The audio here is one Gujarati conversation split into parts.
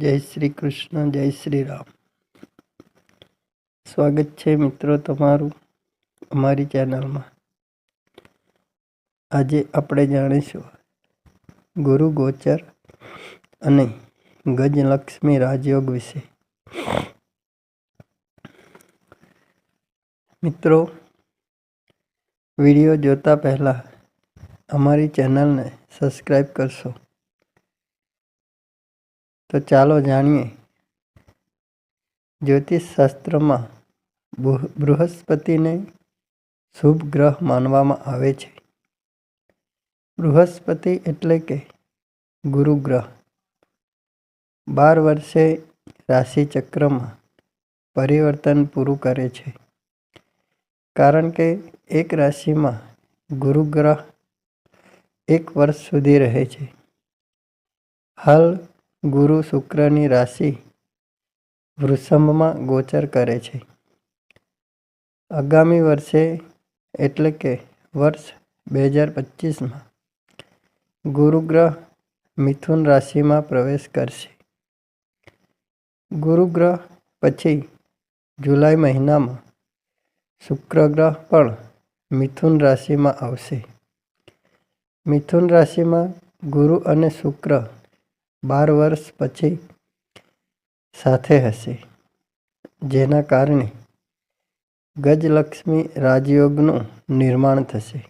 જય શ્રી કૃષ્ણ, જય શ્રી રામ. સ્વાગત છે મિત્રો તમારું અમારી ચેનલમાં. આજે આપણે જાણીશું ગુરુ ગોચર અને ગજલક્ષ્મી રાજયોગ વિશે. મિત્રો, વીડિયો જોતા પહેલાં અમારી ચેનલને સબસ્ક્રાઈબ કરશો. તો ચાલો જાણીએ. જ્યોતિષશાસ્ત્રમાં બૃહ- બૃહસ્પતિને શુભ ગ્રહ માનવામાં આવે છે. બૃહસ્પતિ એટલે કે ગુરુ ગ્રહ. બાર વર્ષે રાશિ ચક્રમાં પરિવર્તન પૂરું કરે છે. કારણ કે એક રાશિમાં ગુરુ ગ્રહ એક વર્ષ સુધી રહે છે. હાલ ગુરુ શુક્રની રાશિ વૃષભમાં ગોચર કરે છે. આગામી વર્ષે એટલે કે વર્ષ બે હજાર પચીસમાં ગુરુગ્રહ મિથુન રાશિમાં પ્રવેશ કરશે. ગુરુગ્રહ પછી જુલાઈ મહિનામાં શુક્ર ગ્રહ પણ મિથુન રાશિમાં આવશે. મિથુન રાશિમાં ગુરુ અને શુક્ર બાર વર્ષ પછી સાથે હશે. જેના કારણે ગજલક્ષ્મી રાજયોગનું નિર્માણ થશે.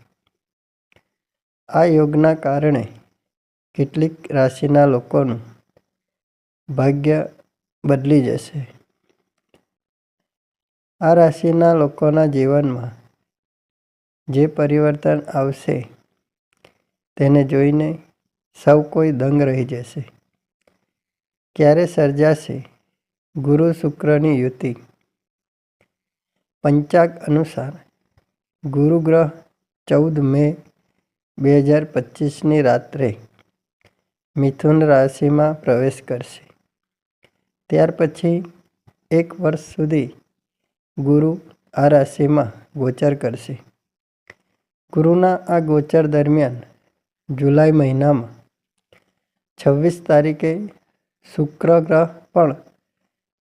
આ યોગના કારણે કેટલીક રાશિના લોકોનું ભાગ્ય બદલી જશે. આ રાશિના લોકોના જીવનમાં જે પરિવર્તન આવશે, તેને જોઈને સૌ કોઈ દંગ રહી જશે. ક્યારે સર્જાશે? ગુરુ શુક્રની યુતિ. પંચાગ અનુસાર ગુરુગ્રહ ચૌદ મે બે હજાર પચીસની રાત્રે મિથુન રાશિમાં પ્રવેશ કરશે. ત્યાર પછી એક વર્ષ સુધી ગુરુ આ રાશિમાં ગોચર કરશે. ગુરુના આ ગોચર દરમિયાન જુલાઈ મહિનામાં છવ્વીસ તારીખે શુક્ર ગ્રહ પણ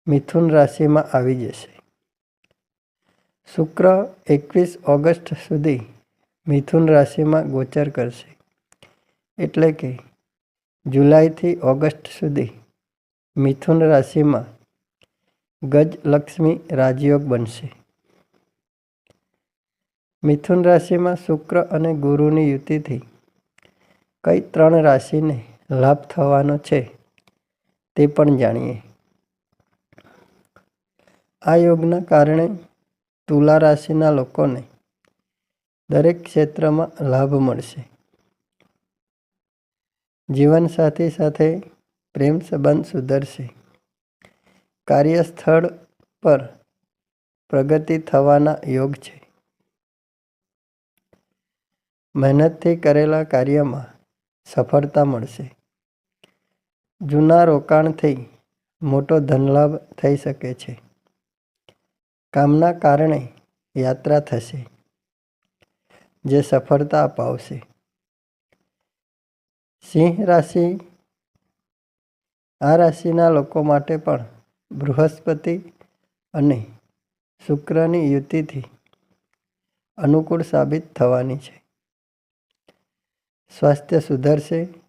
મિથુન રાશિમાં આવી જશે. શુક્ર એકવીસ ઓગસ્ટ સુધી મિથુન રાશિમાં ગોચર કરશે. એટલે કે જુલાઈથી ઓગસ્ટ સુધી મિથુન રાશિમાં ગજલક્ષ્મી રાજયોગ બનશે. મિથુન રાશિમાં શુક્ર અને ગુરુની યુતિથી કઈ ત્રણ રાશિને લાભ થવાનો છે? તે પણ જાણીએ. આ યોગના કારણે તુલા રાશિના લોકોને દરેક ક્ષેત્રમાં લાભ મળશે. જીવનસાથી સાથે પ્રેમ સંબંધ સુધરશે. કાર્યસ્થળ પર પ્રગતિ થવાના યોગ છે. મહેનતથી કરેલા કાર્યમાં સફળતા મળશે. જૂના રોકાણથી મોટો ધનલાભ થઈ શકે છે. કામના કારણે યાત્રા થશે, જે સફળતા અપાવશે. સિંહ રાશિ, આ રાશિના લોકો માટે પણ બૃહસ્પતિ અને શુક્રની યુતિથી અનુકૂળ સાબિત થવાની છે. સ્વાસ્થ્ય સુધરશે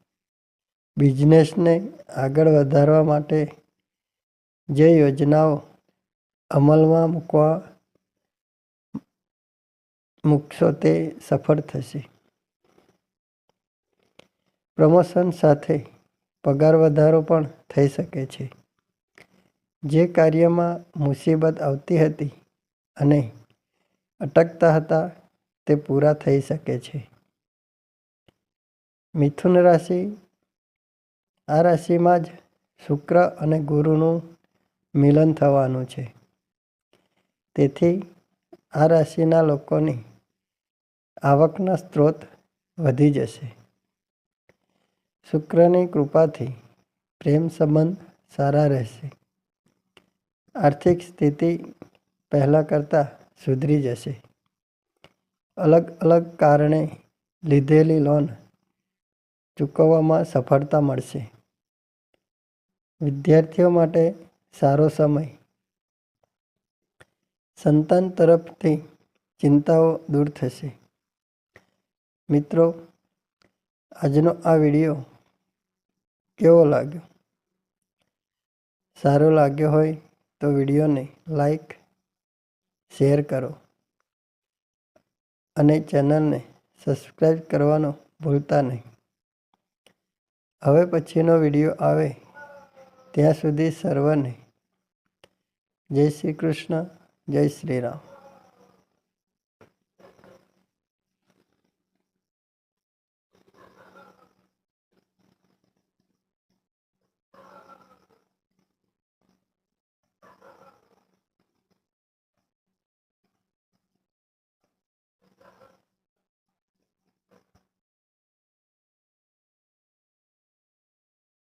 બિઝનેસને આગળ વધારવા માટે જે યોજનાઓ અમલમાં મૂકવા મૂકશો તે સફળ થશે. પ્રમોશન સાથે પગાર વધારો પણ થઈ શકે છે. જે કાર્યમાં મુસીબત આવતી હતી અને અટકતા હતા તે પૂરા થઈ શકે છે. મિથુન રાશિ આ રાશિમાં જ શુક્ર અને ગુરુનું મિલન થવાનું છે. તેથી આ રાશિના લોકોની આવકના સ્ત્રોત વધી જશે. શુક્રની કૃપાથી પ્રેમ સંબંધ સારા રહેશે. આર્થિક સ્થિતિ પહેલાં કરતાં સુધરી જશે. અલગ અલગ કારણે લીધેલી લોન ચૂકવવામાં સફળતા મળશે. વિદ્યાર્થીઓ માટે સારો સમય. સંતાન તરફથી ચિંતાઓ દૂર થશે. મિત્રો, આજનો આ વીડિયો કેવો લાગ્યો? સારો લાગ્યો હોય તો વિડીયોને લાઈક, શેર કરો અને ચેનલને સબસ્ક્રાઈબ કરવાનું ભૂલતા નહીં. હવે પછીનો વીડિયો આવે ત્યાં સુધી સર્વને. જય શ્રી કૃષ્ણ જય શ્રી રામ.